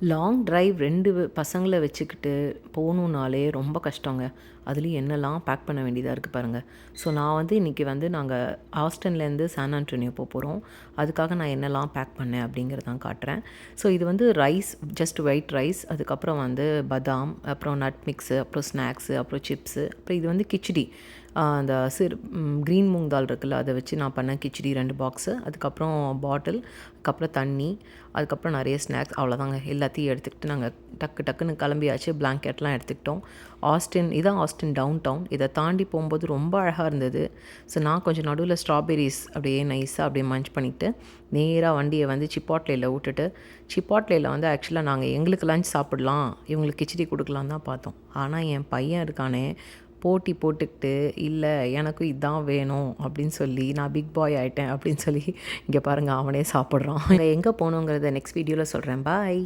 Long drive ரெண்டு பசங்களை வச்சுக்கிட்டு போகணுன்னாலே ரொம்ப கஷ்டங்க. அதுலேயும் என்னெல்லாம் பேக் பண்ண வேண்டியதாக இருக்குது பாருங்கள் ஸோ நான் வந்து இன்றைக்கி வந்து நாங்கள் ஆஸ்டன்லேருந்து சான் ஆண்டோனியோ போக போகிறோம் அதுக்காக நான் என்னெல்லாம் பேக் பண்ணேன் அப்படிங்கிறதான் காட்டுறேன். ஸோ இது வந்து ரைஸ் ஜஸ்ட் ஒயிட் ரைஸ் அதுக்கப்புறம் வந்து பதாம் அப்புறம் நட் மிக்ஸு அப்புறம் ஸ்நாக்ஸு அப்புறம் சிப்ஸு அப்புறம் இது வந்து கிச்சடி. அந்த சிறு க்ரீன் மூங் தால் இருக்குல்ல அதை வச்சு நான் பண்ண கிச்சடி ரெண்டு பாக்ஸு அதுக்கப்புறம் பாட்டில் அதுக்கப்புறம் தண்ணி அதுக்கப்புறம் நிறைய ஸ்நாக்ஸ் அவ்வளோதாங்க எல்லாத்தையும் எடுத்துக்கிட்டு நாங்கள் டக்கு டக்குன்னு கிளம்பியாச்சு பிளாங்கெட்லாம் எடுத்துக்கிட்டோம். ஆஸ்டின் இதான் ஆஸ்டின் டவுன் டவுன் இதை தாண்டி போகும்போது ரொம்ப அழகாக இருந்தது. ஸோ நான் கொஞ்சம் நடுவில் ஸ்ட்ராபெரிஸ் அப்படியே நைஸாக அப்படியே மஞ்ச் பண்ணிவிட்டு நேராக வண்டியை வந்து சிப்பாட்லேயில் விட்டுட்டு சிப்பாட்லேயில் வந்து ஆக்சுவலாக நாங்கள் எங்களுக்கு லஞ்ச் சாப்பிடலாம் இவங்களுக்கு கிச்சடி கொடுக்கலாம் தான் பார்த்தோம். ஆனால் என் பையன் இருக்கானே போட்டி போட்டுக்கிட்டு இல்லை எனக்கும் இதான் வேணும் அப்படின்னு சொல்லி நான் பிக் பாய் ஆகிட்டேன் அப்படின்னு சொல்லி இங்கே பாருங்கள் அவனே சாப்பிட்றான். எங்கே போகணுங்கிறத நெக்ஸ்ட் வீடியோவில் சொல்கிறேன் பாய்